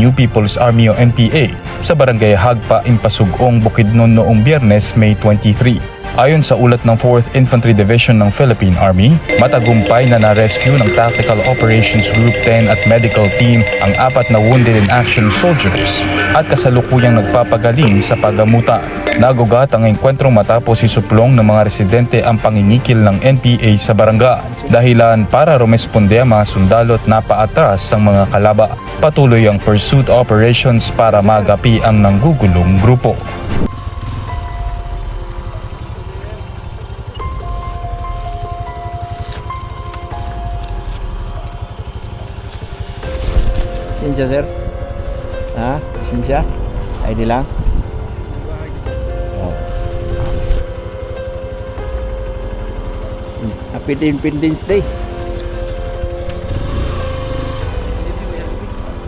New People's Army o NPA sa barangay Hagpa, Impasugong, Bukidnon noong Biyernes, May 23. Ayon sa ulat ng 4th Infantry Division ng Philippine Army, matagumpay na na-rescue ng Tactical Operations Group 10 at medical team ang apat na wounded in action soldiers at kasalukuyang nagpapagaling sa pagamuta. Nagugat ang engkwentrong matapos isuplong ng mga residente ang pangingikil ng NPA sa barangay. Dahilan para rumesponde ang mga sundalo at napaatras ang mga kalaba. Patuloy ang pursuit operations para magapi ang nanggugulong grupo. Sinsya sir? Ha? Sinsya? ID lang? Oh. Happy Independence Day.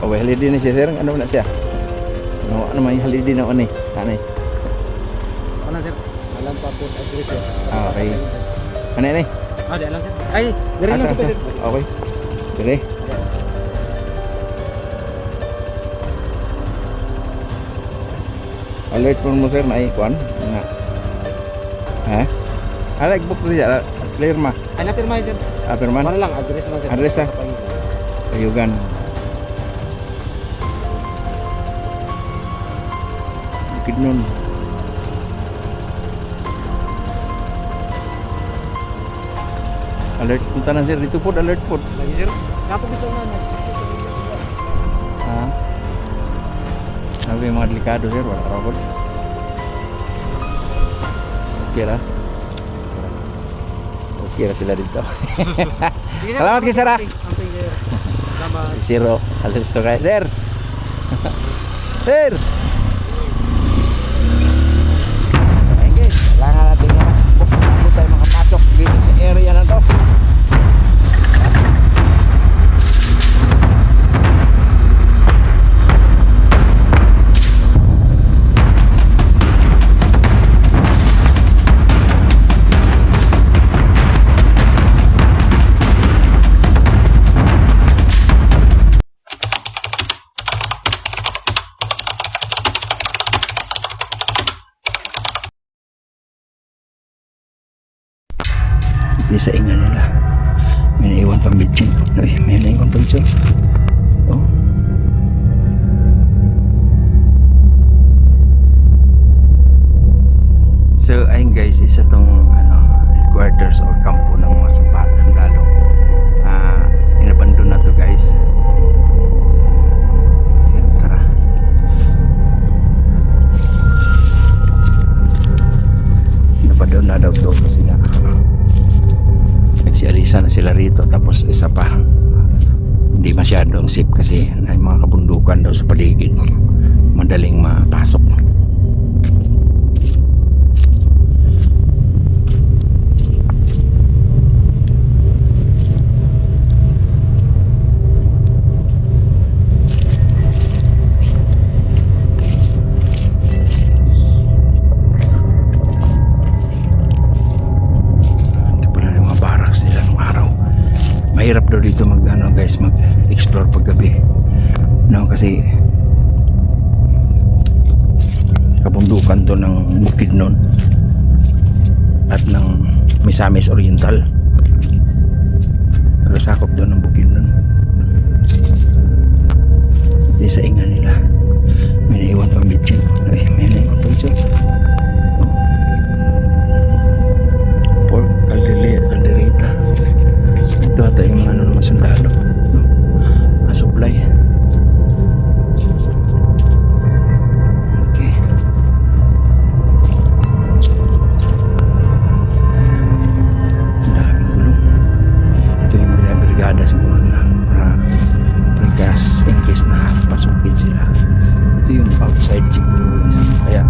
Oh, holiday na siya sir. Ano na siya? Ano, ano may holiday na ano eh? Ano eh? Ano sir? Alam pa po sir. Ah, okay. Ano eh? Ah, di alam sir. Ay, lang asa? sir. Okay. Dire. Alert mo mo sir na ikuan nga. Ha? Ala book mo siya. Clear ma. Ay, napirma sir. Ah, Perman. Para lang, address lang sir. Address, ah. Ayugan. Bukid nun. Alert punta na sir dito po alert po. Lagi sir. Kapag ito na. Sabi yung mga delikado sir, wala robot. Okay ra. Okay ra sila dito. Salamat kay. Salamat. Zero. Alis to kayo. Sir! Sir! Kailangan natin na bago tayo makapasok dito sa area na to. Sa inga nila. May naiwan pang bitsin. Ay, may naiwan pang bitsin. Oh. So, ayun guys, isa tong ano, headquarters or kampo ng mga sundalo. Ah, inabandon na to guys. Napadon na daw to kasi nagsialisa na sila rito tapos isa pa. Hindi masyadong safe kasi may mga kabundukan daw sa paligid. Madaling mapasok mahirap daw dito mag ano guys mag explore pag gabi no kasi kabundukan to ng bukid nun at ng Misamis Oriental. Pero sakop doon ng bukid nun. Hindi sa inga nila case na pasukin sila. Ito yung outside siguro guys. kaya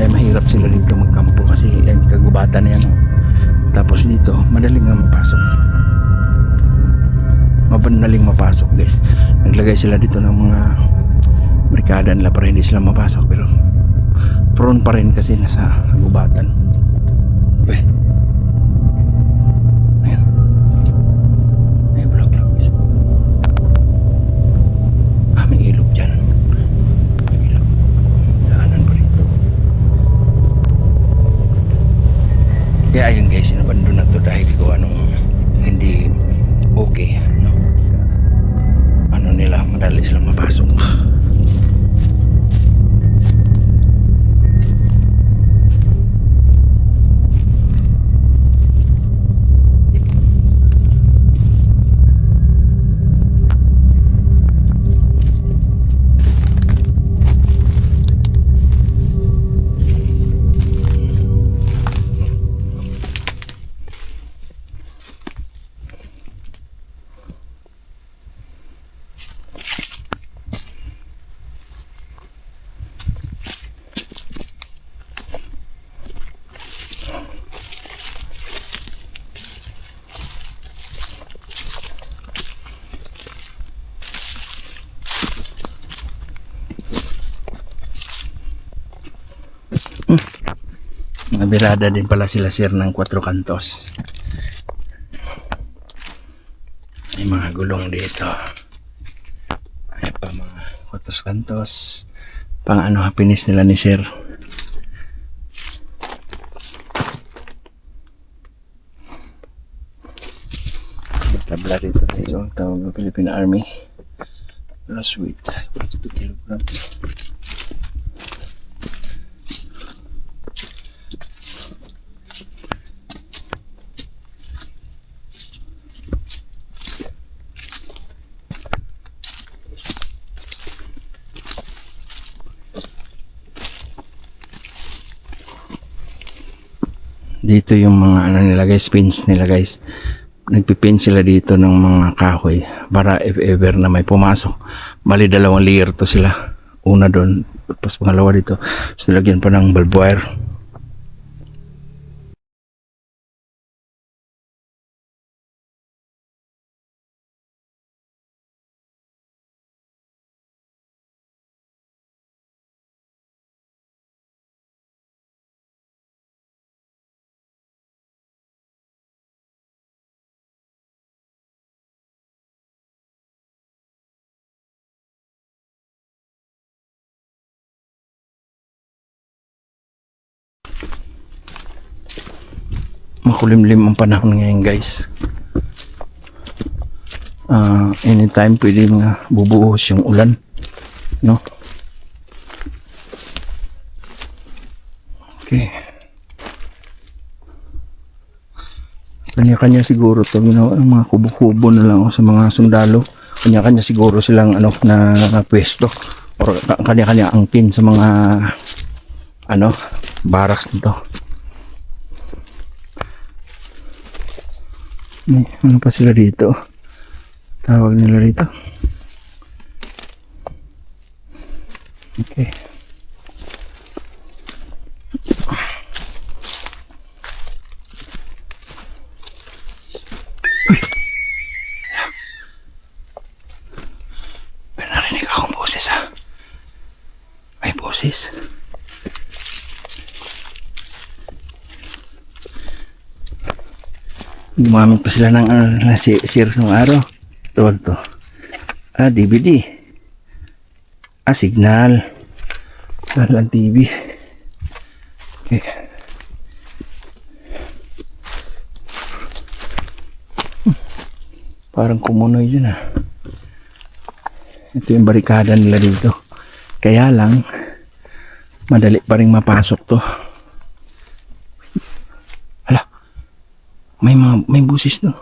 kaya mahirap sila dito magkampo kasi yan kagubatan na yan. Tapos dito madaling nga mapasok mapanaling mapasok guys. Naglagay sila dito ng mga barikada nila para hindi sila mapasok pero prone pa rin kasi nasa gubatan Weh. Mga birada din pala sila sir ng 4 kantos may mga gulong dito. May pa mga 4 kantos pang ano happiness nila ni sir. Tabla dito guys. Ang tawag ng Philippine Army. Last week 42 kilograms dito yung mga ano nila guys pins nila guys. Nagpipin sila dito ng mga kahoy para if ever na may pumasok. Bali dalawang layer to sila. Una doon tapos pangalawa dito. Tapos nilagyan pa ng barbed wire makulimlim ang panahon ngayon guys. Ah, anytime pwede nga bubuhos yung ulan no? Okay. Kanya-kanya siguro to ginawa ng mga kubo-kubo na lang o sa mga sundalo. Kanya-kanya siguro silang ano na, na pwesto. Or kanya-kanya ang pin sa mga ano barracks nito May ano pa sila dito? Tawag nila rito. Okay. May boses. May boses. Gumamit pa sila ng na si Sir ng araw. Tawag to. Ah, DVD. Ah, signal. Walang TV. Okay. Hmm. Parang kumunoy dyan ah. Ito yung barikada nila dito. Kaya lang, madali pa rin mapasok to. May mga, may busis no.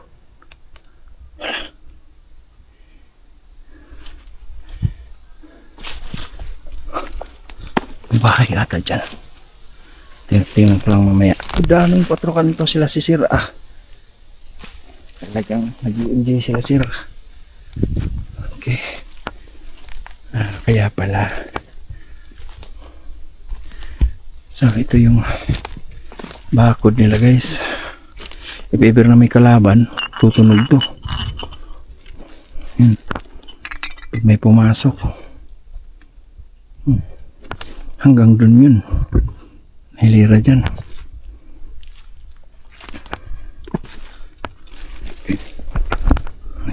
May bahay ata dyan. Tingnan, ko lang mamaya. Daming patrokan to sila si Sir ah. Talagang nag-enjoy sila Sir. Okay. Ah, kaya pala. So ito yung bakod nila guys. If ever na may kalaban, tutunog to. Yun. Pag may pumasok. Hmm. Hanggang dun yun. Hilira dyan.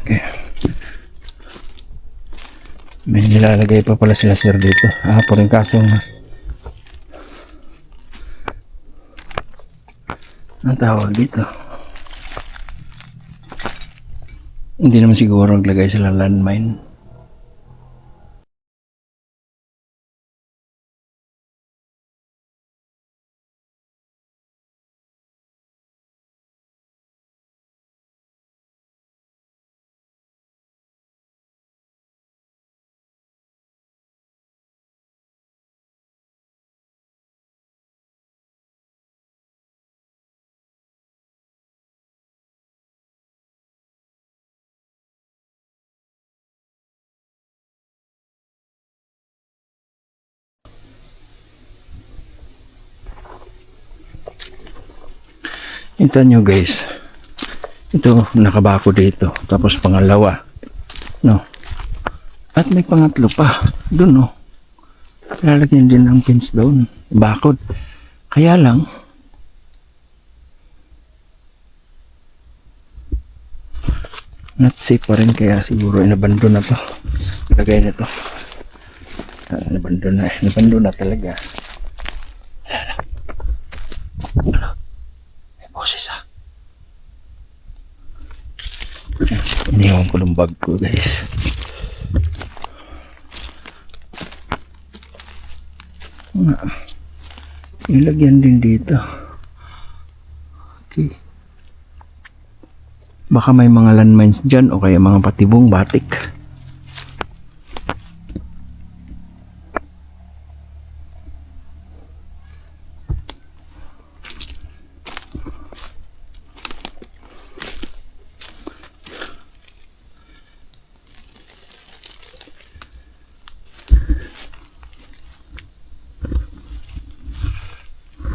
Okay. May nilalagay pa pala sila sir dito. Ah, po rin kaso ang tawag dito. Hindi naman siguro naglagay sila landmine. Ito nyo guys. Ito, nakabako dito. Tapos pangalawa. No. At may pangatlo pa. Doon no. Lalagyan din ng pins doon. Bakod. Kaya lang, not safe pa rin kaya siguro inabando na to. Lagay na to. Ah, inabando na. Inabando na talaga. May boses ah. Iniwan ko ng bag ko guys. Ilagyan din dito. Okay. Baka may mga landmines dyan o kaya mga patibong batik.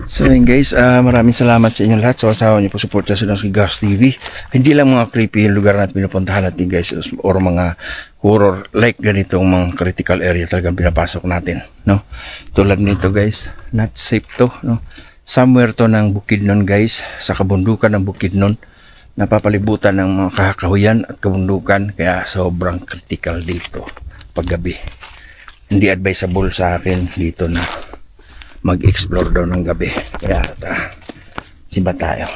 So yun guys, ah, maraming salamat sa inyo lahat sa asawa niyo po suporta sa si Gas TV. Hindi lang mga creepy yung lugar natin pinupuntahan natin guys or mga horror like ganitong mga critical area talagang pinapasok natin, no? Tulad nito guys, not safe to, no? Somewhere to ng Bukidnon guys, sa kabundukan ng Bukidnon napapalibutan ng mga kakahuyan at kabundukan kaya sobrang critical dito paggabi. Hindi advisable sa akin dito na mag-explore daw ng gabi. Kaya ta, simba tayo.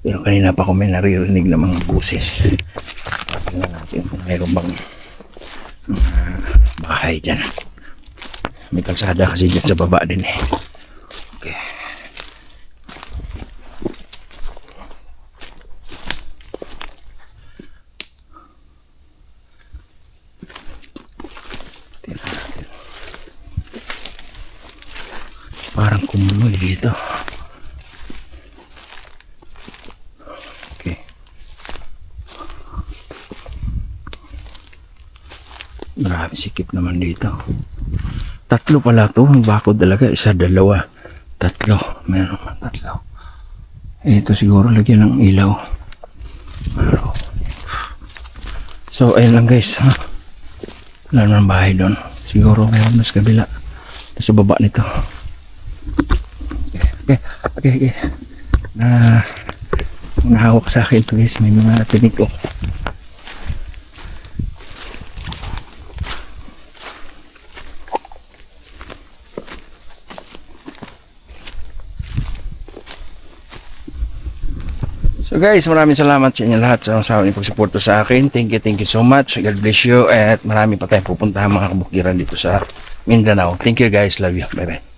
Pero kanina pa ko may naririnig na mga buses. Tingnan natin kung mayroon bang mga bahay dyan. May kalsada kasi dyan sa baba din eh. Okay. Tingnan natin. Parang kumuloy dito. Okay. Grabe sikip naman dito. Tatlo pala to. Ang bakod talaga. Isa, dalawa. Tatlo. Meron man tatlo. Ito siguro lagyan ng ilaw. So, ayun lang guys. Ha? Wala naman bahay doon. Siguro meron sa kabila. Sa baba nito. Okay, okay. Na nahawak sa akin to guys, may mga tinig ko. So guys, maraming salamat sa inyo lahat sa usawa niyo pagsuporto sa akin. Thank you, thank you so much. God bless you. At marami pa tayong pupuntahan mga kabukiran dito sa Mindanao. Thank you guys. Love you. Bye bye.